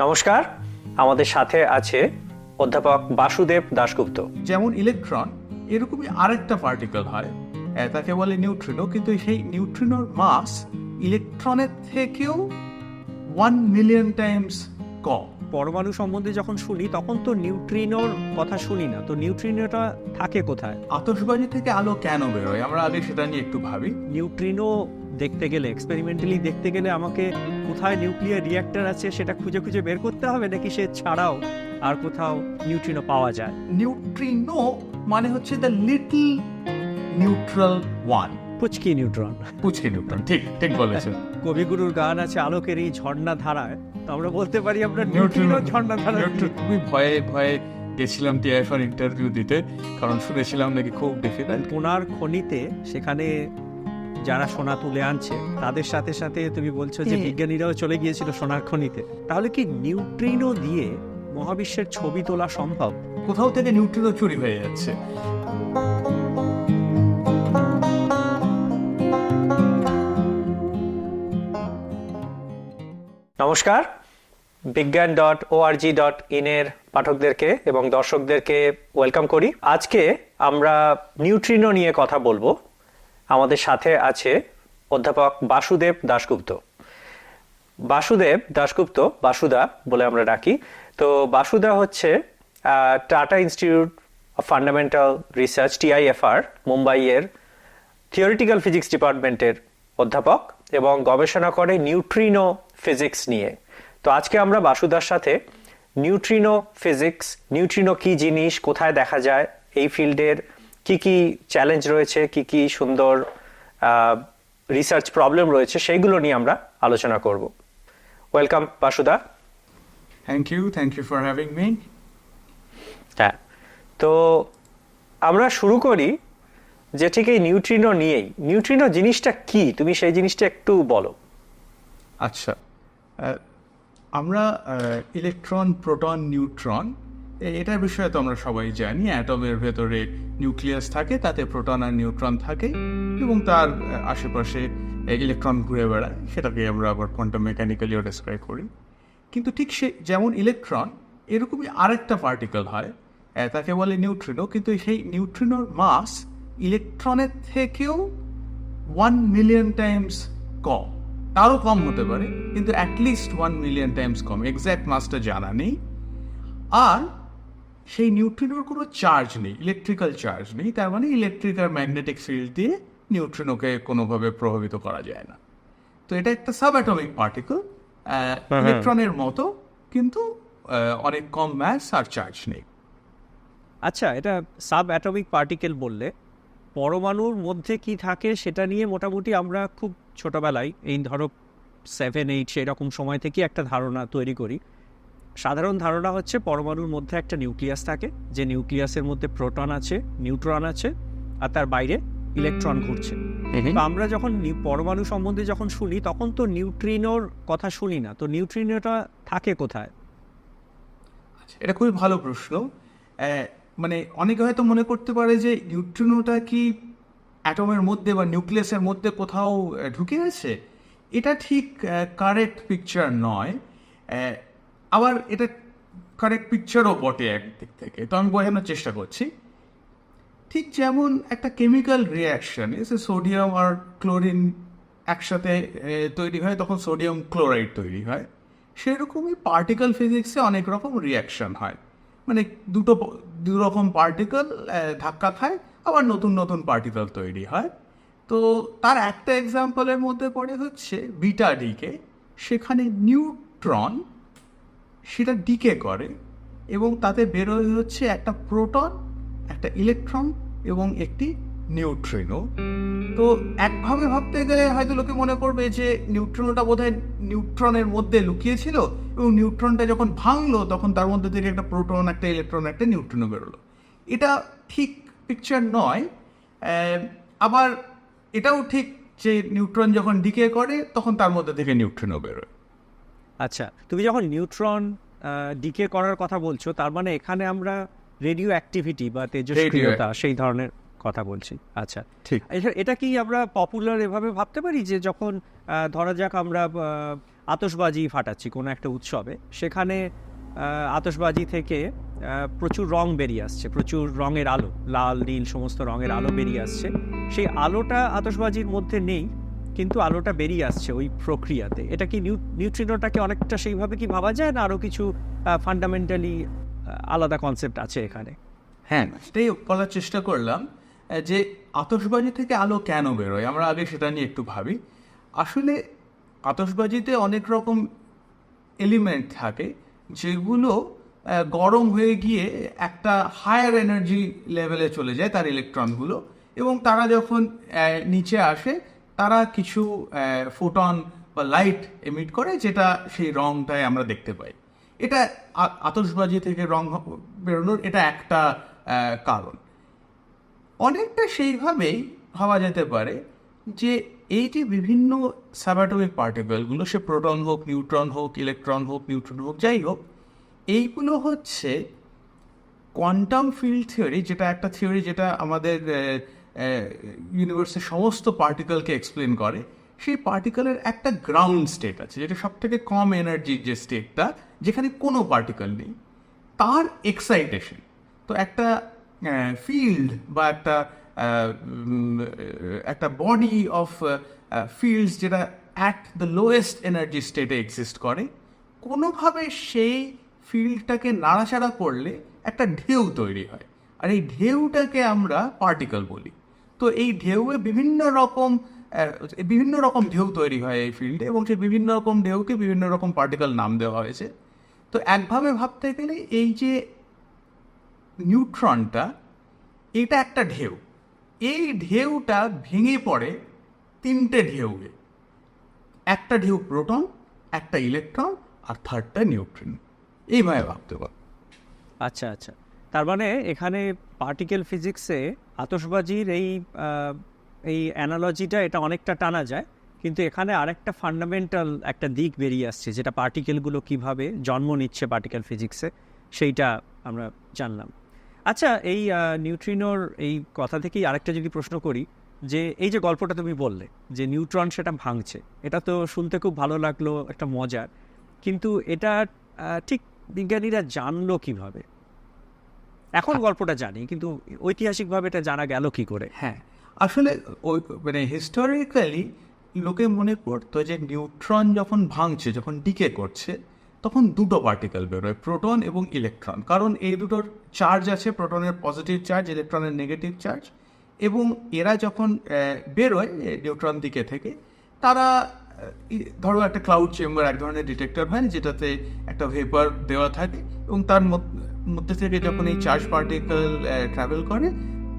নমস্কার আমাদের সাথে আছে অধ্যাপক বাসুদেব দাশগুপ্ত। যেমন ইলেকট্রন এরকমই আরেকটা পার্টিকেল হয়। তাকে বলে নিউট্রিনো কিন্তু সেই নিউট্রিনোর মাস ইলেকট্রনের থেকেও ওয়ান মিলিয়ন টাইমস কম। পরমাণু সম্বন্ধে যখন শুনি তখন তো নিউট্রিনোর কথা শুনি না। তো নিউট্রিনোটা থাকে কোথায়? আতশবাজি থেকে আলো কেন বেরোয়? আমরা আগে সেটা নিয়ে একটু ভাবি। নিউট্রিনো দেখতে গেলে এক্সপেরিমেন্টালি দেখতে গেলে আমাকে কোথায় নিউক্লিয়ার রিঅ্যাক্টর আছে সেটা খুঁজে খুঁজে বের করতে হবে নাকি সে ছাড়াও আর কোথাও নিউট্রিনো পাওয়া যায়? নিউট্রিনো মানে হচ্ছে দ্য লিটল নিউট্রাল ওয়ান পুচকি নিউট্রন পুচকি নিউট্রন ঠিক ঠিক বলেছেন কবিগুরুর গান আছে আলোকের এই ঝর্ণা ধারায়। তো আমরা বলতে পারি আমরা নিউট্রিনো ঝর্ণা ধারা খুবই ভয়ে ভয়ে গেছিলাম টিআইএফআর ইন্টারভিউ দিতে কারণ শুনেছিলাম নাকি খুব ডিফিকাল্ট ওনার খনিতে সেখানে যারা সোনা তুলে আনছে তাদের সাথে সাথে তুমি বলছো যে হ্যাঁ। বিজ্ঞানীরাও চলে গিয়েছিল সোনার খনিতে। তাহলে কি নিউট্রিনো দিয়ে মহাবিশ্বের ছবি তোলা সম্ভব? কোথাও থেকে নিউট্রিনো চুরি হয়ে যাচ্ছে। নমস্কার। বিজ্ঞান ডট ও ওআরজি ডট ইনের পাঠকদেরকে এবং দর্শকদেরকে ওয়েলকাম করি। আজকে আমরা নিউট্রিনো নিয়ে কথা বলব। আমাদের সাথে আছে অধ্যাপক বাসুদেব দাশগুপ্ত। বাসুদেব দাশগুপ্ত, বাসুদা বলে আমরা ডাকি। তো বাসুদা হচ্ছে Tata Institute of Fundamental Research, TIFR, মুম্বাইয়ের থিওরিটিক্যাল ফিজিক্স ডিপার্টমেন্টের অধ্যাপক এবং গবেষণা করে নিউট্রিনো ফিজিক্স নিয়ে। তো আজকে আমরা বাসুদার সাথে নিউট্রিনো ফিজিক্স, নিউট্রিনো কি জিনিস, কোথায় দেখা যায়, এই ফিল্ডের কি কি চ্যালেঞ্জ রয়েছে কি কি সুন্দর রিসার্চ প্রবলেম রয়েছে সেইগুলো নিয়ে আমরা আলোচনা করব। Welcome বাসুদা thank you thank you for having me হ্যাঁ তো আমরা শুরু করি যে ঠিক এই নিউট্রিনো নিয়েই। নিউট্রিনো জিনিসটা কি? তুমি সেই জিনিসটা একটু বলো। আচ্ছা আমরা ইলেকট্রন প্রোটন নিউট্রন এটার বিষয়ে তো আমরা সবাই জানি, অ্যাটমের ভেতরে নিউক্লিয়াস থাকে, তাতে প্রোটন আর নিউট্রন থাকে, এবং তার আশেপাশে ইলেকট্রন ঘুরে বেড়ায়, সেটাকে আমরা আবার কোয়ান্টাম মেকানিক্যালিও ডেসক্রাইব করি। কিন্তু ঠিক সে, যেমন ইলেকট্রন, এরকমই আরেকটা পার্টিকেল হয় তাকে বলে নিউট্রিনো, কিন্তু সেই নিউট্রিনোর মাস ইলেকট্রনের থেকেও ওয়ান মিলিয়ন টাইমস কম। তারও কম হতে পারে, কিন্তু at least one million times com. Exact মাসটা জানা নেই। আর সেই নিউট্রিনোর কোনো চার্জ নেই ইলেকট্রিক্যাল চার্জ নেই তার মানে ইলেকট্রিক আর ম্যাগনেটিক ফিল্ড দিয়ে নিউট্রিনোকে কোনোভাবে প্রভাবিত করা যায় না। তো এটা একটা সাব অ্যাটমিক পার্টিকেল ইলেকট্রনের মতো কিন্তু অনেক কম ম্যাস আর চার্জ নেই। আচ্ছা এটা সাব অ্যাটমিক পার্টিকেল বললে পরমাণুর মধ্যে কি থাকে সেটা নিয়ে মোটামুটি আমরা খুব ছোটবেলায় এই ধরো সেভেন এইট সেরকম সময় থেকে একটা ধারণা তৈরি করি। সাধারণ ধারণা হচ্ছে পরমাণুর মধ্যে একটা নিউক্লিয়াস থাকে যে নিউক্লিয়াসের মধ্যে প্রোটন আছে নিউট্রন আছে আর তার বাইরে ইলেকট্রন ঘুরছে। তো আমরা যখন পরমাণু সম্বন্ধে যখন শুনি তখন তো নিউট্রিনোর কথা শুনি না। তো নিউট্রিনোটা থাকে কোথায়? এটা খুবই ভালো প্রশ্ন। মানে অনেকে হয়তো মনে করতে পারে যে নিউট্রিনোটা কি অ্যাটমের মধ্যে বা নিউক্লিয়াসের মধ্যে কোথাও ঢুকে আছে? এটা ঠিক কারেক্ট পিকচার নয়। আবার এটা কারেক্ট পিকচারও বটে একদিক থেকে। তো আমি বোঝানোর চেষ্টা করছি। ঠিক যেমন একটা কেমিক্যাল রিয়াকশন এসে সোডিয়াম আর ক্লোরিন একসাথে তৈরি হয়, তখন সোডিয়াম ক্লোরাইড তৈরি হয়। সেরকমই পার্টিকেল ফিজিক্সে অনেক রকম রিয়াকশন হয়। মানে দুটো দু রকম পার্টিকেল ধাক্কা খায়, আবার নতুন নতুন পার্টিকেল তৈরি হয়। তো তার একটা এক্সাম্পলের মধ্যে পড়ে হচ্ছে বিটা ডিকে সেখানে নিউট্রন সেটা ডিকে করে এবং তাতে বেরোয় হচ্ছে একটা প্রোটন, একটা ইলেকট্রন এবং একটি নিউট্রিনো। তো একভাবে ভাবতে গেলে হয়তো লোকে মনে করবে যে নিউট্রিনোটা বোধহয় নিউট্রনের মধ্যে লুকিয়েছিল এবং নিউট্রনটা যখন ভাঙলো তখন তার মধ্যে থেকে একটা প্রোটন, একটা ইলেকট্রন, একটা নিউট্রিনো বেরোলো। এটা ঠিক পিকচার নয়। আবার এটাও ঠিক যে নিউট্রন যখন ডিকে করে তখন তার মধ্যে থেকে নিউট্রিনো বেরোয়। আচ্ছা তুমি যখন নিউট্রন ডিকে করার কথা বলছো তার মানে এখানে আমরা রেডিও অ্যাক্টিভিটি বা তেজস্ক্রিয়তা সেই ধরনের কথা বলছি। আচ্ছা ঠিক। এটা- কি আমরা পপুলার এভাবে ভাবতে পারি যে যখন ধরা যাক আমরা আহ, আতশবাজি ফাটাচ্ছি কোনো একটা উৎসবে সেখানে আহ, আতশবাজি থেকে প্রচুর রং বেরিয়ে আসছে প্রচুর রঙের আলো লাল নীল সমস্ত রঙের আলো বেরিয়ে আসছে। সেই আলোটা আতশবাজির মধ্যে নেই কিন্তু আলোটা বেরিয়ে আসছে ওই প্রক্রিয়াতে। এটা কি নিউ নিউট্রিনোটাকে অনেকটা সেইভাবে কি ভাবা যায় না আরও কিছু ফান্ডামেন্টালি আলাদা কনসেপ্ট আছে এখানে? হ্যাঁ সেটাই বলার চেষ্টা করলাম যে আতশবাজি থেকে আলো কেন বেরোয়? আমরা আগে সেটা নিয়ে একটু ভাবি। আসলে আতশবাজিতে অনেক রকম এলিমেন্ট থাকে, যেগুলো গরম হয়ে গিয়ে একটা হায়ার এনার্জি লেভেলে চলে যায় তার ইলেকট্রনগুলো এবং তারা যখন নিচে আসে তারা কিছু ফোটন বা লাইট এমিট করে যেটা সেই রংটায় আমরা দেখতে পাই। এটা আ- আতশবাজি থেকে রং বেরোনোর এটা একটা কারণ। অনেকটা সেইভাবেই ভাবা যেতে পারে যে এই যে বিভিন্ন সাবাটমিক পার্টিকেলগুলো, সে প্রোটন হোক নিউট্রন হোক ইলেকট্রন হোক নিউট্রন হোক, যাই হোক, এইগুলো হচ্ছে কোয়ান্টাম ফিল্ড থিওরি যেটা একটা থিওরি যেটা আমাদের ইউনিভার্সের সমস্ত পার্টিকেলকে এক্সপ্লেন করে, সেই পার্টিকেলের একটা গ্রাউন্ড স্টেট আছে, যেটা সব থেকে কম এনার্জির যে স্টেটটা যেখানে কোনো পার্টিকেল নেই। তার এক্সাইটেশন তো একটা ফিল্ড বা একটা একটা বডি অফ ফিল্ডস যেটা অ্যাট দ্য লোয়েস্ট এনার্জি স্টেটে এক্সিস্ট করে, কোনোভাবে সেই ফিল্ডটাকে নাড়াচাড়া করলে একটা ঢেউ তৈরি হয়। আর এই ঢেউটাকে আমরা পার্টিকেল বলি। তো এই ঢেউয়ে বিভিন্ন রকম বিভিন্ন রকম ঢেউ তৈরি হয় এই ফিল্ডে এবং সেই বিভিন্ন রকম ঢেউকে বিভিন্ন রকম পার্টিকেল নাম দেওয়া হয়েছে। তো একভাবে ভাবতে গেলে এই যে নিউট্রনটা এটা একটা ঢেউ। এই ঢেউটা ভেঙে পড়ে তিনটে ঢেউয়ে। একটা ঢেউ প্রোটন একটা ইলেকট্রন আর থার্ডটা নিউট্রিন এইভাবে ভাবতে পারো। আচ্ছা আচ্ছা। তার মানে এখানে পার্টিকেল ফিজিক্সে আতশবাজির এই এই অ্যানালজিটা এটা অনেকটা টানা যায়, কিন্তু এখানে আরেকটা ফান্ডামেন্টাল একটা দিক বেরিয়ে আসছে, যেটা পার্টিকেলগুলো কীভাবে জন্ম নিচ্ছে পার্টিকেল ফিজিক্সে সেইটা আমরা জানলাম। আচ্ছা এই নিউট্রিনোর এই কথা থেকেই আরেকটা যদি প্রশ্ন করি, যে এই যে গল্পটা তুমি বললে, যে নিউট্রন সেটা ভাঙছে, এটা তো শুনতে খুব ভালো লাগল, একটা মজার, কিন্তু এটা ঠিক বিজ্ঞানীরা জানলো কীভাবে? এখন গল্পটা জানি, কিন্তু ঐতিহাসিকভাবে এটা জানা গেল কি করে? হ্যাঁ আসলে ওই মানে হিস্টোরিক্যালি লোকে মনে করতো যে নিউট্রন যখন ভাঙছে, যখন ডিকে করছে, তখন দুটো পার্টিকেল বেরোয় প্রোটন এবং ইলেকট্রন কারণ এই দুটোর চার্জ আছে প্রোটনের পজিটিভ চার্জ ইলেকট্রনের নেগেটিভ চার্জ এবং এরা যখন বেরোয় নিউট্রন দিকে থেকে, তারা ধরো একটা ক্লাউড চেম্বার এক ধরনের ডিটেক্টর হয়, যেটাতে একটা ভেপার দেওয়া থাকে, এবং তার মধ্য- মধ্যে থেকে যখন এই চার্জ পার্টিকেল ট্রাভেল করে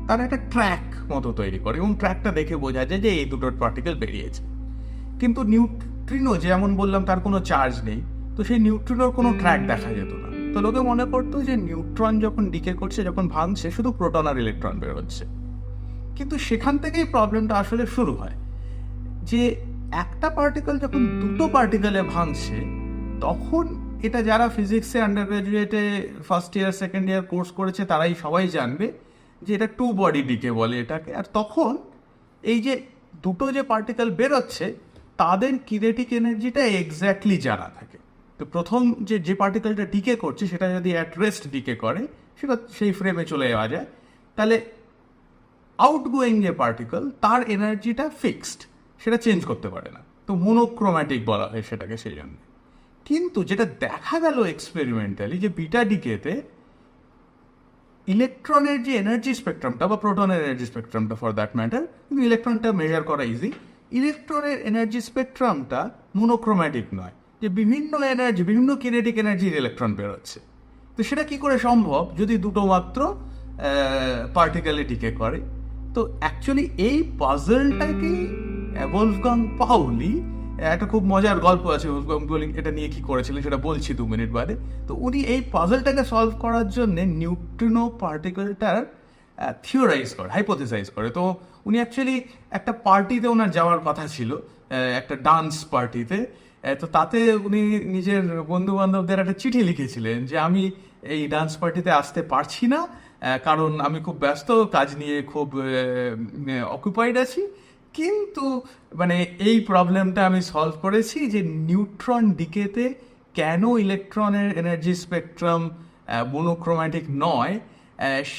তারা একটা ট্র্যাক মতো তৈরি করে এবং ট্র্যাকটা দেখে বোঝা যায় যে এই দুটো পার্টিকেল বেরিয়েছে। কিন্তু নিউট্রিনো যেমন বললাম তার কোনো চার্জ নেই। তো সেই নিউট্রিনোর কোনো ট্র্যাক দেখা যেত না। তো লোকে মনে করতো যে নিউট্রন যখন ডিকে করছে যখন ভাঙছে শুধু প্রোটন আর ইলেকট্রন বেরোচ্ছে। কিন্তু সেখান থেকেই প্রবলেমটা আসলে শুরু হয়। যে একটা পার্টিকেল যখন দুটো পার্টিকেলে ভাঙছে তখন এটা যারা ফিজিক্সে আন্ডার গ্রাজুয়েটে first year second year course করেছে, তারাই সবাই জানবে যে এটা টু বডি ডিকে বলে এটাকে। আর তখন এই যে দুটো যে পার্টিকেল বেরোচ্ছে, তাদের কিনেটিক এনার্জিটা এক্স্যাক্টলি জানা থাকে। তো প্রথম যে যে পার্টিকেলটা ডিকে করছে, সেটা যদি অ্যাট রেস্ট ডিকে করে, সেটা সেই ফ্রেমে চলে যাওয়া যায়। তাহলে আউটগোয়িং যে পার্টিকেল তার এনার্জিটা ফিক্সড সেটা চেঞ্জ করতে পারে না। তো মোনোক্রোম্যাটিক বলা হয় সেটাকে সেই জন্য। কিন্তু যেটা দেখা গেল এক্সপেরিমেন্টালি যে বিটা ডিকেতে ইলেকট্রনের যে এনার্জি স্পেকট্রামটা বা প্রোটনের এনার্জি স্পেকট্রামটা ফর দ্যাট ম্যাটার কিন্তু ইলেকট্রনটা মেজার করা ইজি ইলেকট্রনের এনার্জি স্পেকট্রামটা মোনোক্রোম্যাটিক নয়, যে বিভিন্ন এনার্জি বিভিন্ন কিনেটিক এনার্জির ইলেকট্রন বেরোচ্ছে। তো সেটা কি করে সম্ভব? যদি দুটো মাত্র পার্টিকেলে ডিকে করে, তো অ্যাকচুয়ালি এই পাজলটাকে ওলফগাং পাউলি একটা খুব মজার গল্প আছে পাউলি এটা নিয়ে কি করেছিলেন সেটা বলছি দু মিনিট বাদে। তো উনি এই পাজলটাকে সলভ করার জন্য নিউট্রিনো পার্টিকেলটার থিওরাইজ করে হাইপোথেসাইজ করে। তো উনি অ্যাকচুয়ালি একটা পার্টিতে ওনার যাওয়ার কথা ছিল একটা ডান্স পার্টিতে তো তাতে উনি নিজের বন্ধু বান্ধবদের একটা চিঠি লিখেছিলেন যে, আমি এই ডান্স পার্টিতে আসতে পারছি না কারণ আমি খুব ব্যস্ত, কাজ নিয়ে খুব অকুপাইড আছি। কিন্তু মানে এই প্রবলেমটা আমি সলভ করেছি যে নিউট্রন ডিকেতে কেন ইলেকট্রনের এনার্জি স্পেকট্রাম মোনোক্রোম্যাটিক নয়?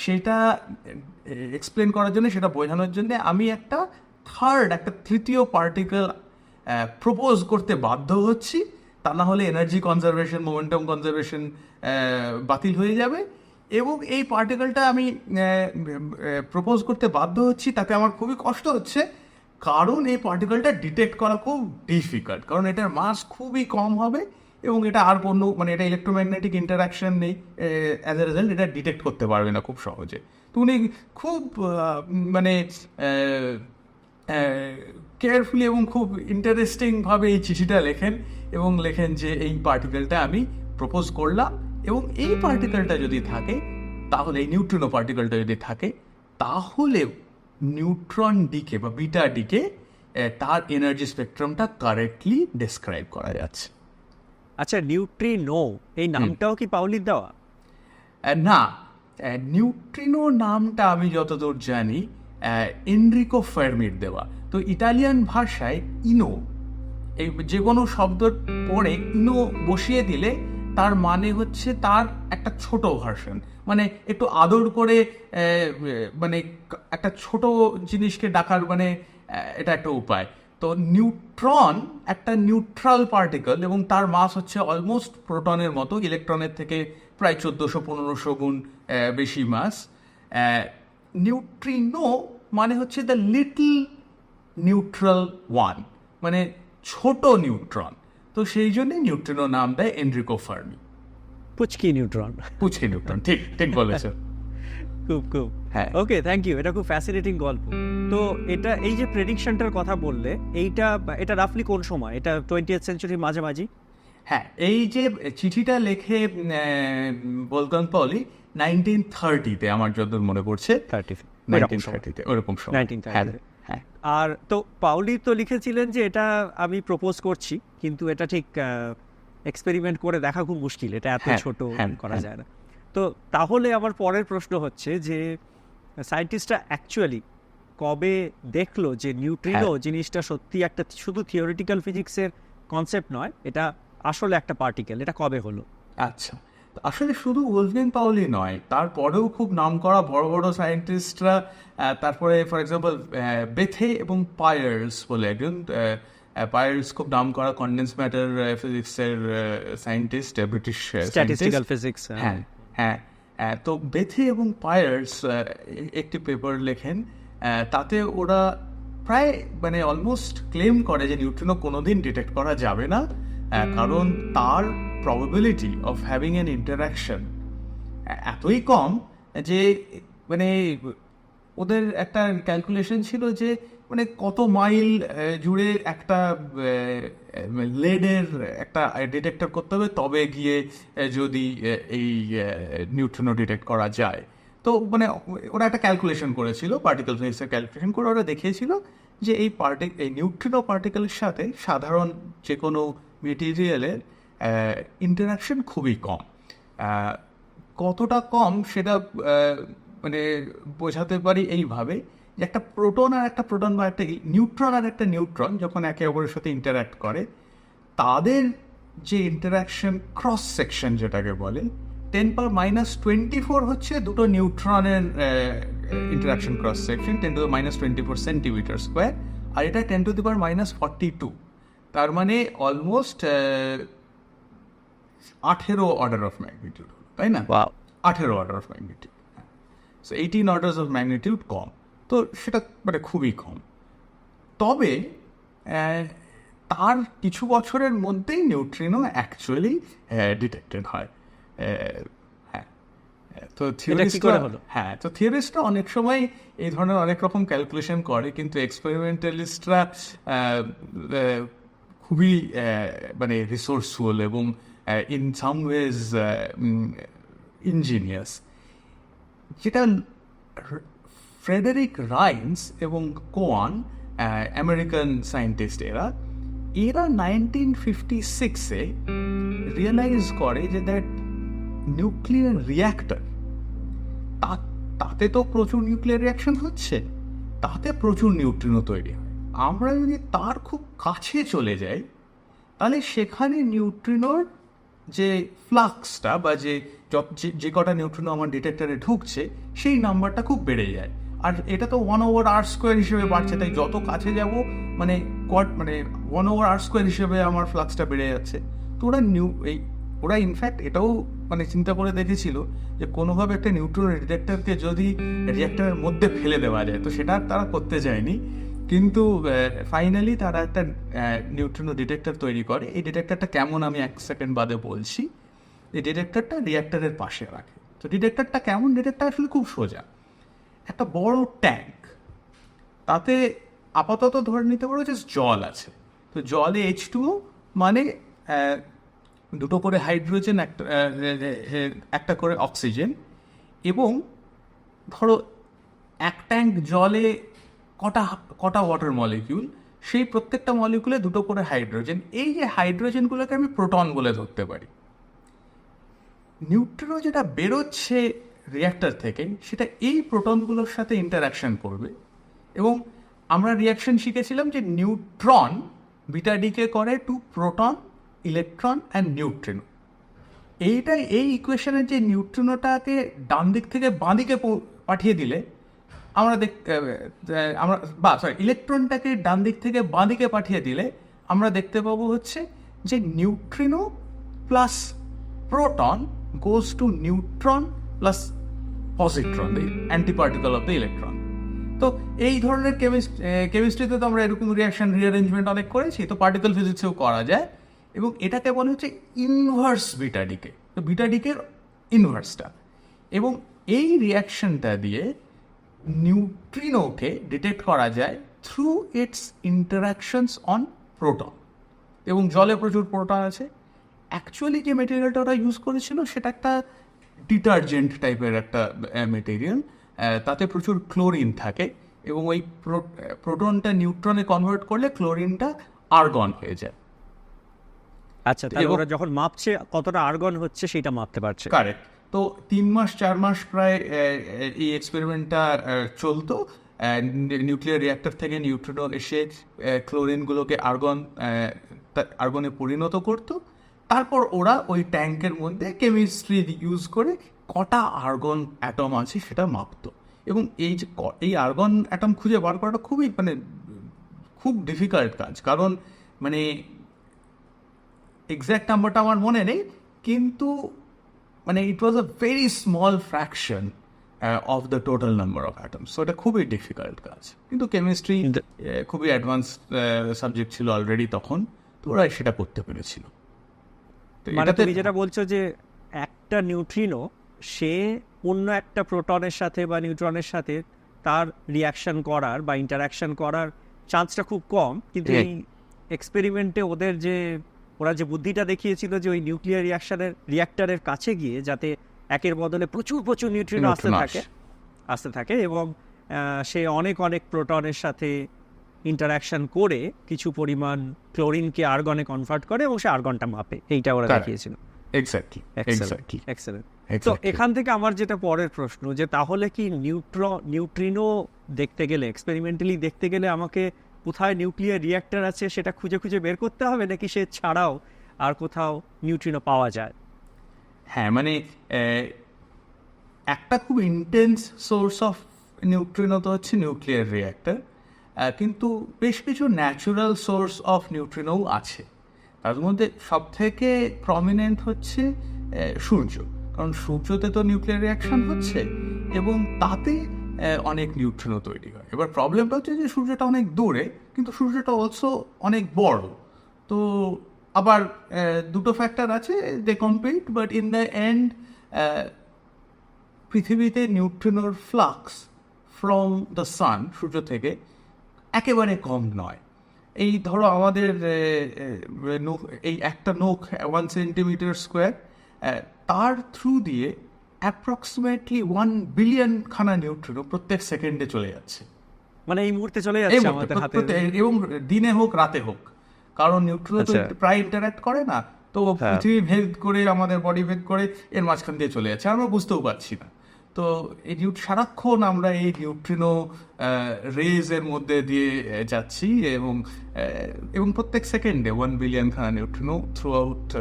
সেটা এক্সপ্লেন করার জন্য, সেটা বোঝানোর জন্য আমি একটা থার্ড একটা তৃতীয় পার্টিকেল প্রপোজ করতে বাধ্য হচ্ছি। তা না হলে এনার্জি কনজারভেশন মোমেন্টাম কনজারভেশন বাতিল হয়ে যাবে। এবং এই পার্টিকেলটা আমি প্রপোজ করতে বাধ্য হচ্ছি। তাতে আমার খুবই কষ্ট হচ্ছে। কারণ এই পার্টিকেলটা ডিটেক্ট করা খুব ডিফিকাল্ট কারণ এটার মাস খুবই কম হবে এবং এটা আর কোনো মানে এটা ইলেকট্রোম্যাগনেটিক ইন্টারাকশন নেই অ্যাজ এ রেজাল্ট এটা ডিটেক্ট করতে পারবে না খুব সহজে। তো উনি খুব মানে কেয়ারফুলি এবং খুব ইন্টারেস্টিংভাবে এই চিঠিটা লেখেন এবং লেখেন যে এই পার্টিকেলটা আমি প্রপোজ করলাম এবং এই পার্টিকেলটা যদি থাকে, তাহলে এই নিউট্রিনো পার্টিকেলটা যদি থাকে তাহলে নিউট্রন ডিকে বা বিটা ডিকে তার এনার্জি স্পেকট্রামটা কারেক্টলি ডেসক্রাইব করা যাচ্ছে। আচ্ছা নিউট্রিনো এই নামটাও কি পাউলির দেওয়া? না। নিউট্রিনো নামটা আমি যতদূর জানি এনরিকো ফার্মির দেওয়া। তো ইটালিয়ান ভাষায় ইনো। এই যে কোনো শব্দ পড়ে ইনো বসিয়ে দিলে তার মানে হচ্ছে তার একটা ছোট ভার্সন মানে একটু আদর করে মানে একটা ছোট জিনিসকে ডাকার মানে এটা একটা উপায়। তো নিউট্রন একটা নিউট্রাল পার্টিকেল এবং তার মাস হচ্ছে অলমোস্ট প্রোটনের মতো ইলেকট্রনের থেকে প্রায় চোদ্দোশো, পনেরোশো গুণ বেশি মাস নিউট্রিনো মানে হচ্ছে দ্য লিটল নিউট্রাল ওয়ান মানে ছোট নিউট্রন তো সেই জন্যই নিউট্রিনো নাম দেয় এনরিকো ফার্মি। পুচকি নিউট্রন। পুচকি নিউট্রন ঠিক ঠিক বলেছ। খুব খুব। হ্যাঁ। ওকে থ্যাংক ইউ এটা খুব ফ্যাসিনেটিং গল্প। তো এটা এই যে প্রেডিকশনটার কথা বললে এইটা এটা রাফলি কোন সময়? এটা টোয়েন্টি সেঞ্চুরির মাঝামাঝি? হ্যাঁ এই যে চিঠিটা লেখে বলকান পলি নাইনটিন থার্টিতে আমার যতদূর মনে পড়ছে। থার্টি নাইনটিন থার্টিতে ওরকম সময়। 1930 হ্যাঁ হ্যাঁ আর তো পাউলি তো লিখেছিলেন যে এটা আমি প্রপোজ করছি কিন্তু এটা ঠিক এক্সপেরিমেন্ট করে দেখা খুব মুশকিল এটা এত হ্যাঁ, ছোট হ্যাঁ, করা। যায় না তো তাহলে আমার পরের প্রশ্ন হচ্ছে যে সায়েন্টিস্টরা অ্যাকচুয়ালি কবে দেখল যে নিউট্রিনো। জিনিসটা সত্যি একটা শুধু থিওরিটিক্যাল ফিজিক্সের কনসেপ্ট নয় এটা আসলে একটা পার্টিকেল এটা কবে হলো আচ্ছা আসলে শুধু ওলভিন পাওলি নয় তারপরেও খুব নাম করা বড় বড় সায়েন্টিস্টরা তারপরে ফর এক্সাম্পল বেথে এবং পায়ার্স বলে একজন পায়ার্স খুব নাম করা কন্ডেন্স ম্যাটার ফিজিক্সের সায়েন্টিস্ট ব্রিটিশ স্ট্যাটিস্টিক্যাল ফিজিক্স হ্যাঁ হ্যাঁ তো বেথে এবং পায়ার্স একটি পেপার লেখেন তাতে ওরা প্রায় মানে অলমোস্ট ক্লেম করে যে নিউট্রিনো কোনোদিন ডিটেক্ট করা যাবে না কারণ তার probability of having an interaction এতই কম যে মানে ওদের একটা ক্যালকুলেশন ছিল যে মানে কত মাইল জুড়ে একটা লেডের একটা ডিটেক্টর করতে হবে, তবে গিয়ে যদি এই নিউট্রিনো ডিটেক্ট করা যায়। তো মানে ওরা একটা ক্যালকুলেশন করেছিল পার্টিকেল ফিজিক্সের ক্যালকুলেশন করে ওরা দেখিয়েছিল যে, এই পার্টি এই নিউট্রিনো পার্টিকেলের সাথে সাধারণ যে কোনো মেটেরিয়ালের ইন্টারাকশন খুবই কম। কতটা কম সেটা মানে বোঝাতে পারি এইভাবে যে একটা প্রোটন আর একটা প্রোটন বা একটা নিউট্রন আর একটা নিউট্রন যখন একে অপরের সাথে ইন্টারাক্ট করে, তাদের যে ইন্টারাকশন ক্রস সেকশন যেটাকে বলে ten power minus twenty four হচ্ছে দুটো নিউট্রনের interaction cross section ten to minus twenty four centimetre square আর এটা ten to the power minus forty two তার মানে অলমোস্ট আঠেরো অর্ডার অফ ম্যাগনিটিউড তাই না? আঠেরো order of magnitude so eighteen orders of magnitude কম। তো সেটা মানে খুবই কম। তবে তার কিছু বছরের মধ্যেই নিউট্রিনো অ্যাকচুয়ালি ডিটেক্টেড হয়। হ্যাঁ। তো এটা কি theorist করে রা- হলো? হ্যাঁ তো থিওরিস্টরা অনেক সময় এই ধরনের অনেক রকম ক্যালকুলেশন করে কিন্তু এক্সপেরিমেন্টালিস্টরা খুবই মানে রিসোর্সফুল এবং ইন সাম ওয়েজ ইঞ্জিনিয়াস যেটা ফ্রেডারিক রাইন্স এবং কোয়ান আমেরিকান সায়েন্টিস্ট এরা এরা নাইনটিন ফিফটি সিক্সে রিয়েলাইজ করে যে দ্যাট নিউক্লিয়ার রিয়াক্টর তাতে তো প্রচুর নিউক্লিয়ার রিয়াকশন হচ্ছে, তাতে প্রচুর নিউট্রিনো তৈরি হয়। আমরা যদি তার খুব কাছে চলে যাই, তাহলে সেখানে নিউট্রিনোর যে ফ্লাক্সটা বা যে যে- কটা নিউট্রিনো আমার ডিটেক্টরে ঢুকছে, সেই নাম্বারটা খুব বেড়ে যায়। আর এটা তো ওয়ান ওভার আর স্কোয়ার হিসেবে বাড়ছে, তাই যত কাছে যাব মানে কোয়াট মানে ওয়ান ওভার আর স্কোয়ার হিসেবে আমার ফ্লাক্সটা বেড়ে যাচ্ছে। তো ওরা নিউ এই ওরা ইনফ্যাক্ট এটাও মানে চিন্তা করে দেখেছিল যে কোনোভাবে একটা নিউট্রন ডিটেক্টরকে যদি রিয়াক্টরের মধ্যে ফেলে দেওয়া যায়, তো সেটা তারা করতে চায়নি। কিন্তু ফাইনালি তারা একটা নিউট্রিনো ডিটেক্টর তৈরি করে। এই ডিটেক্টরটা কেমন আমি এক সেকেন্ড বাদে বলছি? এই ডিটেক্টরটা রিয়াক্টরের পাশে রাখে। তো ডিটেক্টরটা কেমন? ডিটেক্টর আসলে খুব সোজা। একটা বড় ট্যাঙ্ক তাতে আপাতত ধরে নিতে পারো যে জল আছে। তো জলে এইচ টুও মানে দুটো করে হাইড্রোজেন একটা একটা করে অক্সিজেন এবং ধরো এক ট্যাঙ্ক জলে কটা কটা ওয়াটার মলিকিউল সেই প্রত্যেকটা মলিকিউলে দুটো করে হাইড্রোজেন এই যে হাইড্রোজেনগুলোকে আমি প্রোটন বলে ধরতে পারি। নিউট্রিনো যেটা বেরোচ্ছে রিয়াক্টর থেকে, সেটা এই প্রোটনগুলোর সাথে ইন্টারাকশন করবে। এবং আমরা রিয়াকশন শিখেছিলাম যে নিউট্রন বিটা ডিকে করে to proton electron and neutrino এইটাই, এই ইকুয়েশনের যে নিউট্রিনোটাকে ডান দিক থেকে বাঁ দিকে পাঠিয়ে দিলে আমরা দেখ আমরা, বা সরি ইলেকট্রনটাকে ডান দিক থেকে বাঁ দিকে পাঠিয়ে দিলে আমরা দেখতে পাবো হচ্ছে যে neutrino plus proton goes to neutron plus positron the antiparticle of the electron তো এই ধরনের কেমিস্ট্রিতে তো আমরা এরকম রিয়াকশন রিঅ্যারেঞ্জমেন্ট অনেক করেছি, তো পার্টিকেল ফিজিক্সেও করা যায়। এবং এটাকে বলা হচ্ছে ইনভার্স বিটা ডিকে তো বিটা ডিকের ইনভার্সটা এবং এই রিয়াকশনটা দিয়ে নিউট্রিনোকে ডিটেক্ট করা যায় through its interactions on proton এবং জলে প্রচুর প্রোটন আছে। অ্যাকচুয়ালি যে মেটেরিয়ালটা ওরা ইউজ করেছিল সেটা একটা ডিটারজেন্ট টাইপের একটা মেটেরিয়াল তাতে প্রচুর ক্লোরিন থাকে এবং ওই প্রোটনটা নিউট্রনে কনভার্ট করলে ক্লোরিনটা আর্গন হয়ে যায়। আচ্ছা তাহলে ওরা যখন মাপছে কতটা আর্গন হচ্ছে সেটা মাপতে পারছে। কারেক্ট তো তিন মাস, চার মাস প্রায় এই এক্সপেরিমেন্টটা চলতো। নিউক্লিয়ার রিয়াক্টর থেকে নিউট্রিনো এসে ক্লোরিনগুলোকে আর্গন আর্গনে পরিণত করতো। তারপর ওরা ওই ট্যাঙ্কের মধ্যে কেমিস্ট্রি ইউজ করে কটা আর্গন অ্যাটম আছে সেটা মাপতো। এবং এই যে এই আর্গন অ্যাটম খুঁজে বার করাটা খুবই মানে খুব ডিফিকাল্ট কাজ। কারণ মানে এক্স্যাক্ট নাম্বারটা আমার মনে নেই, কিন্তু মানে it was a very small fraction of the total number of atoms so এটা খুবই ডিফিকাল্ট কাজ. কিন্তু কেমিস্ট্রি খুবই অ্যাডভান্স সাবজেক্ট ছিল অলরেডি তখন তো ওরা সেটা করতে পেরেছিল। তো মানে তুমি যেটা বলছো যে একটা নিউট্রিনো সে অন্য একটা প্রোটনের সাথে বা নিউট্রনের সাথে তার রিয়াকশন করার বা ইন্টারাকশন করার চান্সটা খুব কম কিন্তু এই এক্সপেরিমেন্টে ওদের যে ওরা যে বুদ্ধিটা দেখিয়েছিল যে ওই নিউক্লিয়ার রিয়াকশনের রিয়াক্টরের কাছে গিয়ে যাতে একের বদলে প্রচুর প্রচুর নিউট্রিনো আসতে থাকে আসতে থাকে এবং সে অনেক অনেক প্রোটনের সাথে ইন্টারাকশন করে কিছু পরিমাণ ক্লোরিনকে আর্গনে কনভার্ট করে এবং সে আর্গনটা মাপে। এইটা ওরা. দেখিয়েছিল। তো এখান থেকে আমার যেটা পরের প্রশ্ন যে তাহলে কি নিউট্রো নিউট্রিনো দেখতে গেলে এক্সপেরিমেন্টালি দেখতে গেলে আমাকে কোথায় নিউক্লিয়ার রিঅ্যাক্টর আছে সেটা খুঁজে খুঁজে বের করতে হবে নাকি সে ছাড়াও আর কোথাও নিউট্রিনো পাওয়া যায়? হ্যাঁ মানে একটা খুব ইন্টেন্স সোর্স অফ নিউট্রিনো তো হচ্ছে নিউক্লিয়ার রিয়াক্টর কিন্তু বেশ কিছু ন্যাচুরাল সোর্স অফ নিউট্রিনোও আছে। তার মধ্যে সব থেকে প্রমিনেন্ট হচ্ছে সূর্য। কারণ সূর্যতে তো নিউক্লিয়ার রিয়াকশন হচ্ছে এবং তাতে অনেক নিউট্রিনো তৈরি এবার প্রবলেমটা হচ্ছে যে সূর্যটা অনেক দূরে, কিন্তু সূর্যটা অলসো অনেক বড়। তো আবার দুটো ফ্যাক্টর আছে they compete but in the end পৃথিবীতে নিউট্রিনোর ফ্লাক্স ফ্রম দ্য সান সূর্য থেকে, একেবারে কম নয়। এই ধরো আমাদের এই একটা নখ ওয়ান সেন্টিমিটার স্কোয়ার তার থ্রু দিয়ে অ্যাপ্রক্সিমেটলি ওয়ান বিলিয়ন খানা নিউট্রিনো প্রত্যেক সেকেন্ডে চলে যাচ্ছে। মানে এই মুহূর্তে চলে যাচ্ছে আমাদের হাতে। এবং দিনে হোক রাতে হোক। কারণ নিউট্রিনো তো আচ্ছা। প্রায় ইন্টারাক্ট করে না তো হ্যাঁ। পৃথিবী ভেদ করে আমাদের বডি ভেদ করে এর মাঝখান দিয়ে চলে যাচ্ছে। আমরা বুঝতেও পারছি না। তো এই নিউ- সারাক্ষণ আমরা এই নিউট্রিনো রেজ এর মধ্যে দিয়ে যাচ্ছি এবং এবং প্রত্যেক সেকেন্ডে ওয়ান বিলিয়ন খানা neutrino through out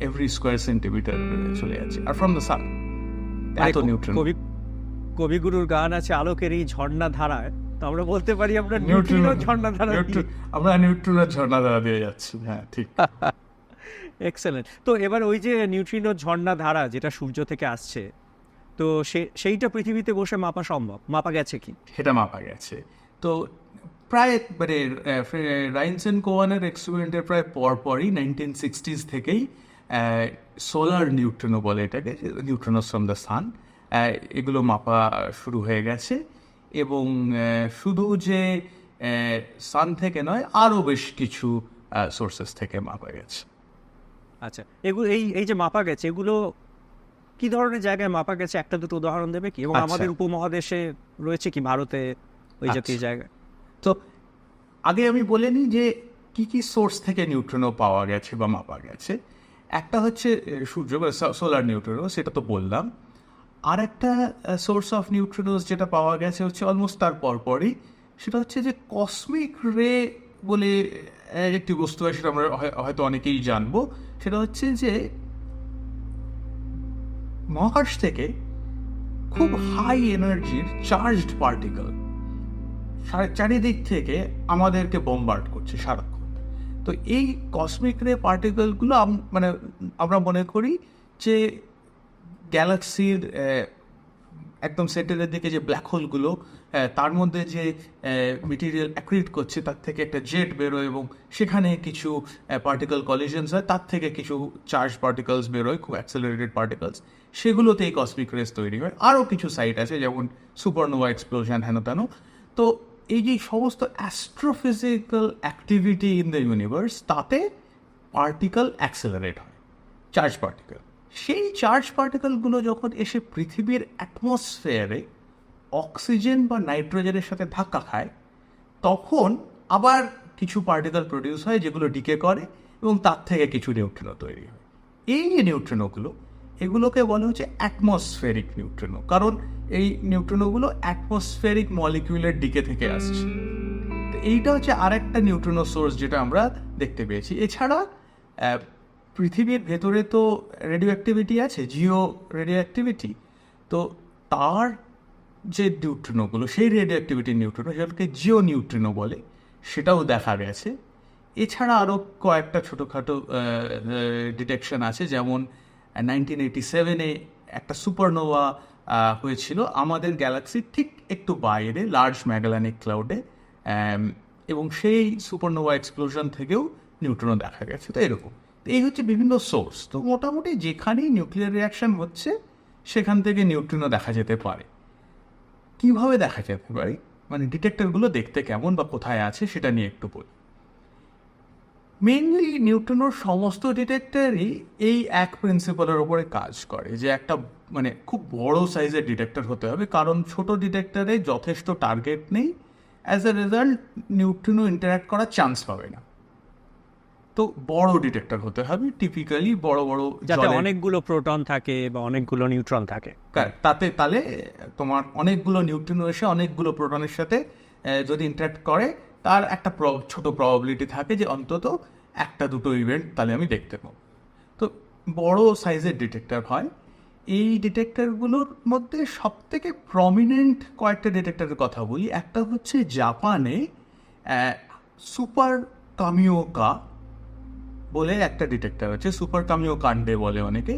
every square centimetre চলে যাচ্ছে। আর ফ্রম দ্য সান এত নিউট্রিনো। কবি কবিগুরুর গান আছে আলোকের এই ঝর্ণা ধারায় তো আমরা বলতে পারি আমরা নিউট্রিনো নিউট্রিনো ঝর্ণা ধারা আমরা নিউট্রিনোর ঝর্ণা দ্বারা দিয়ে যাচ্ছি হ্যাঁ ঠিক। এক্সেলেন্ট তো এবার ওই যে নিউট্রিনো ঝর্ণা ধারা যেটা সূর্য থেকে আসছে তো সে- সেইটা পৃথিবীতে বসে মাপা সম্ভব? মাপা গেছে কি? সেটা মাপা গেছে। তো প্রায় মানে রাইনসেন কোয়ানের এক্সপেরিমেন্টের প্রায় পরপরই নাইনটিন সিক্সটিজ থেকেই সোলার নিউট্রিনো বলে এটাকে নিউট্রিনোস ফ্রম দ্য সান এগুলো মাপা শুরু হয়ে গেছে। এবং শুধু যে সান থেকে নয় আরও বেশ কিছু সোর্সেস থেকে মাপা গেছে। আচ্ছা এগুলো এই এই যে মাপা গেছে এগুলো কি ধরনের জায়গায় মাপা গেছে? একটা দুটো উদাহরণ দেবে কি? এবং আচ্ছা। আমাদের উপমহাদেশে রয়েছে কি ভারতে ওই জাতীয় আচ্ছা। জায়গায় তো আগে আমি বলে নিই যে কি কি সোর্স থেকে নিউট্রিনো পাওয়া গেছে বা মাপা গেছে? একটা হচ্ছে সূর্য বা সোলার নিউট্রিনো সেটা তো বললাম। আর একটা সোর্স অফ নিউট্রিনোস যেটা পাওয়া গেছে হচ্ছে অলমোস্ট তার পরপরই সেটা হচ্ছে যে কসমিক রে বলে একটি বস্তু হয় সেটা আমরা হয়- হয়তো অনেকেই জানব। সেটা হচ্ছে যে মহাকাশ থেকে খুব হাই এনার্জির চার্জড পার্টিকেল চারিদিক থেকে আমাদেরকে বোমবার্ড করছে সারাক্ষণ। তো এই কসমিক রে পার্টিকেলগুলো মানে আমরা মনে করি যে গ্যালাক্সির একদম সেন্টারের দিকে যে ব্ল্যাক হোলগুলো তার মধ্যে যে মেটেরিয়াল অ্যাক্রিট করছে, তার থেকে একটা জেট বেরোয় এবং সেখানে কিছু পার্টিকেল কলিশনস হয়, তার থেকে কিছু চার্জ পার্টিকেলস বেরোয়, খুব অ্যাক্সেলারেটেড পার্টিকেলস সেগুলোতে এই কসমিক রেস তৈরি হয়। আরও কিছু সাইট আছে, যেমন সুপারনোভা এক্সপ্লোশন হেন তেন তো এই যে সমস্ত astrophysical activity in the universe তাতে পার্টিকেল অ্যাক্সেলারেট হয় চার্জ পার্টিকেল সেই চার্জ পার্টিকেলগুলো যখন এসে পৃথিবীর অ্যাটমসফেয়ারে অক্সিজেন বা নাইট্রোজেনের সাথে ধাক্কা খায়, তখন আবার কিছু পার্টিকেল প্রডিউস হয় যেগুলো ডিকে করে এবং তার থেকে কিছু নিউট্রিনো তৈরি হয়। এই যে নিউট্রিনোগুলো এগুলোকে বলা হচ্ছে অ্যাটমসফেরিক নিউট্রিনো কারণ এই নিউট্রিনোগুলো অ্যাটমসফেরিক মলিকিউলের দিকে থেকে আসছে। তো এইটা হচ্ছে আরেকটা নিউট্রিনো সোর্স যেটা আমরা দেখতে পেয়েছি। এছাড়া পৃথিবীর ভেতরে তো রেডিও অ্যাক্টিভিটি আছে জিও রেডিও অ্যাক্টিভিটি তো তার যে নিউট্রিনোগুলো সেই রেডিও অ্যাক্টিভিটি নিউট্রিনো যেটাকে জিও নিউট্রিনো বলে, সেটাও দেখা গেছে। এছাড়া আরও কয়েকটা ছোটোখাটো ডিটেকশন আছে, যেমন নাইনটিন এইটি সেভেনে একটা সুপারনোভা হয়েছিল আমাদের গ্যালাক্সির ঠিক একটু বাইরে লার্জ ম্যাগালানিক ক্লাউডে এবং সেই সুপারনোভা এক্সপ্লোশন থেকেও নিউট্রনো দেখা গেছে। তো এরকম। এই হচ্ছে বিভিন্ন সোর্স তো মোটামুটি যেখানেই নিউক্লিয়ার রিয়াকশন হচ্ছে, সেখান থেকে নিউট্রিনো দেখা যেতে পারে। কীভাবে দেখা যেতে পারে? মানে ডিটেক্টরগুলো দেখতে কেমন বা কোথায় আছে সেটা নিয়ে একটু বলি। মেনলি নিউট্রনোর সমস্ত ডিটেক্টরই এই এক প্রিন্সিপালের ওপরে কাজ করে যে একটা মানে খুব বড় সাইজের ডিটেক্টর হতে হবে, কারণ ছোট ডিটেক্টরে যথেষ্ট টার্গেট নেই। As a result neutrino interact করার চান্স পাবে না। তো বড় ডিটেক্টর হতে হবে টিপিক্যালি বড় বড় যাতে অনেকগুলো প্রোটন থাকে বা অনেকগুলো নিউট্রন থাকে। তাতে তাহলে তোমার অনেকগুলো নিউট্রিনো এসে অনেকগুলো প্রোটনের সাথে যদি ইন্টারাক্ট করে তার একটা ছোট প্রবাবিলিটি থাকে যে অন্তত একটা দুটো ইভেন্ট তাহলে আমি দেখতে পাবো। তো বড় সাইজের ডিটেক্টর হয়। এই ডিটেক্টরগুলোর মধ্যে সব থেকে প্রমিনেন্ট কয়েকটা ডিটেক্টরের কথা বলি। একটা হচ্ছে জাপানে সুপার কামিওকা বলে একটা ডিটেক্টর আছে সুপার কামিও কাণ্ডে বলে অনেকে।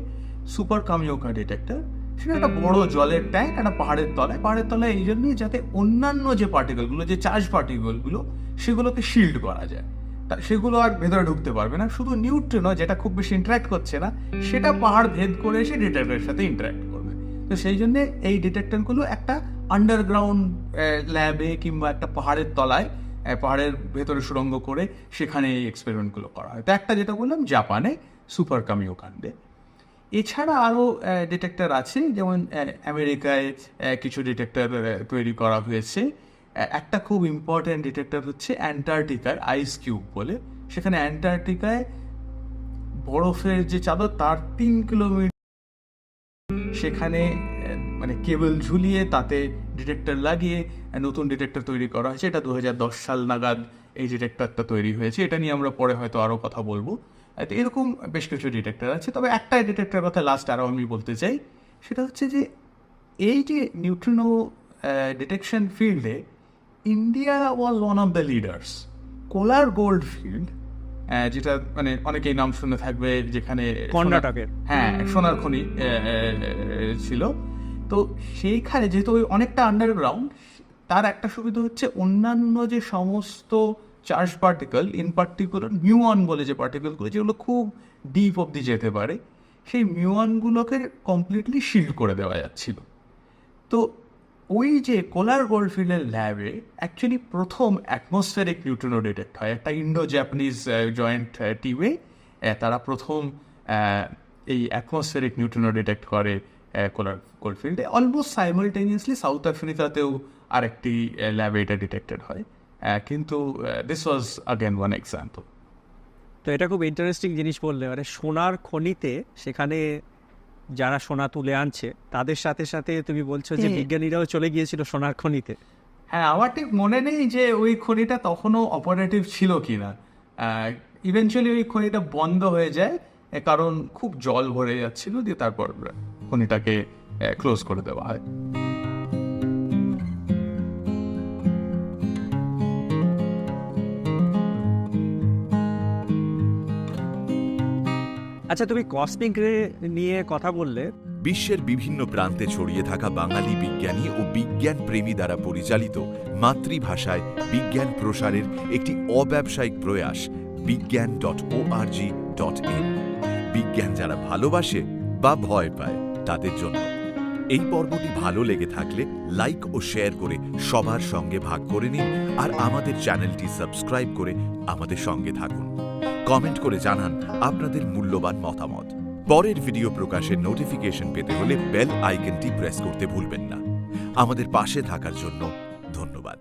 সুপার কামিওকা ডিটেক্টর সেটা একটা বড় জলের ট্যাঙ্ক একটা পাহাড়ের তলায়। পাহাড়ের তলায় এই জন্যই যাতে অন্যান্য যে পার্টিকেলগুলো যে চার্জ পার্টিকেলগুলো সেগুলোকে শিল্ড করা যায়। তা সেগুলো আর ভেতরে ঢুকতে পারবে না শুধু নিউট্রিনো যেটা খুব বেশি ইন্টারাক্ট করছে না সেটা পাহাড় ভেদ করে এসে ডিটেক্টরের সাথে ইন্টারাক্ট করবে। তো সেই জন্য এই ডিটেক্টরগুলো একটা আন্ডারগ্রাউন্ড ল্যাবে কিংবা একটা পাহাড়ের তলায় পাহাড়ের ভেতরে সুড়ঙ্গ করে সেখানে এই এক্সপেরিমেন্টগুলো করা হয়। তো একটা যেটা বললাম, জাপানে সুপার কামিও কাণ্ডে এছাড়া আরও ডিটেক্টর আছে, যেমন আমেরিকায় কিছু ডিটেক্টর তৈরি করা হয়েছে। একটা খুব ইম্পর্ট্যান্ট ডিটেক্টর হচ্ছে অ্যান্টার্কটিকার আইস কিউব বলে। সেখানে অ্যান্টার্কটিকায় বরফের যে চাদর, তার তিন কিলোমিটার সেখানে মানে কেবল ঝুলিয়ে তাতে ডিটেক্টর লাগিয়ে নতুন ডিটেক্টর তৈরি করা হয়েছে। এটা দু সাল নাগাদ এই ডিটেক্টরটা তৈরি হয়েছে। এটা নিয়ে আমরা পরে হয়তো আরও কথা বলব। তো এরকম বেশ কিছু ডিটেক্টর আছে। তবে একটা ডিটেক্টর কথা লাস্ট আরও আমি বলতে চাই। সেটা হচ্ছে যে এই যে নিউট্রিনো ডিটেকশন ফিল্ডে India was one of the leaders Kolar gold field যেটা মানে অনেকেই নাম শুনে থাকবে যেখানে কর্ণাটকের। হ্যাঁ সোনার খনি ছিল। তো সেইখানে যেহেতু ওই অনেকটা আন্ডারগ্রাউন্ড তার একটা সুবিধা হচ্ছে অন্যান্য যে সমস্ত charge particle in particular muon বলে যে পার্টিকেলগুলো যেগুলো খুব ডিপ অব্দি যেতে পারে, সেই মিউয়ানগুলোকে কমপ্লিটলি শিল্ড করে দেওয়া যাচ্ছিল। তো ওই যে কোলার গোল্ডফিল্ডের ল্যাবে অ্যাকচুয়ালি প্রথম অ্যাটমসফেরিক নিউট্রিনো ডিটেক্ট হয়, একটা ইন্ডো জাপানিজ জয়েন্ট টিমে তারা প্রথম এই অ্যাটমসফেরিক নিউট্রিনো ডিটেক্ট করে কোলার গোল্ডফিল্ডে অলমোস্ট সাইমালটেনিয়াসলি সাউথ আফ্রিকাতেও আরেকটি ল্যাবে এটা ডিটেক্টেড হয়. কিন্তু this was again one example তো এটা খুব ইন্টারেস্টিং জিনিস বললে। মানে সোনার খনিতে সেখানে যারা সোনা তুলে আনছে তাদের সাথে সাথে তুমি বলছো যে হ্যাঁ। বিজ্ঞানীরাও চলে গিয়েছিল সোনার খনিতে। হ্যাঁ আমার ঠিক মনে নেই যে ওই খনিটা তখনও অপারেটিভ ছিল কি না ইভেনচুয়ালি ওই খনিটা বন্ধ হয়ে যায় কারণ খুব জল ভরে যাচ্ছিল দিয়ে তারপর খনিটাকে ক্লোজ করে দেওয়া হয়। আচ্ছা তুমি কসমিক রে নিয়ে কথা বললে। বিশ্বের বিভিন্ন প্রান্তে ছড়িয়ে থাকা বাঙালি বিজ্ঞানী ও বিজ্ঞান প্রেমী দ্বারা পরিচালিত মাতৃভাষায় বিজ্ঞান প্রসারের একটি অব্যবসায়িক প্রয়াস বিজ্ঞান ডট ওআরজি ডট ইন বিজ্ঞান যারা ভালোবাসে বা ভয় পায়। তাদের জন্য। এই পর্বটি ভালো লেগে থাকলে লাইক ও শেয়ার করে সবার সঙ্গে ভাগ করে নিন আর আমাদের চ্যানেলটি সাবস্ক্রাইব করে আমাদের সঙ্গে থাকুন। কমেন্ট করে জানান আপনাদের মূল্যবান মতামত। পরের ভিডিও প্রকাশের নোটিফিকেশন পেতে হলে বেল আইকনটি প্রেস করতে ভুলবেন না। আমাদের পাশে থাকার জন্য ধন্যবাদ।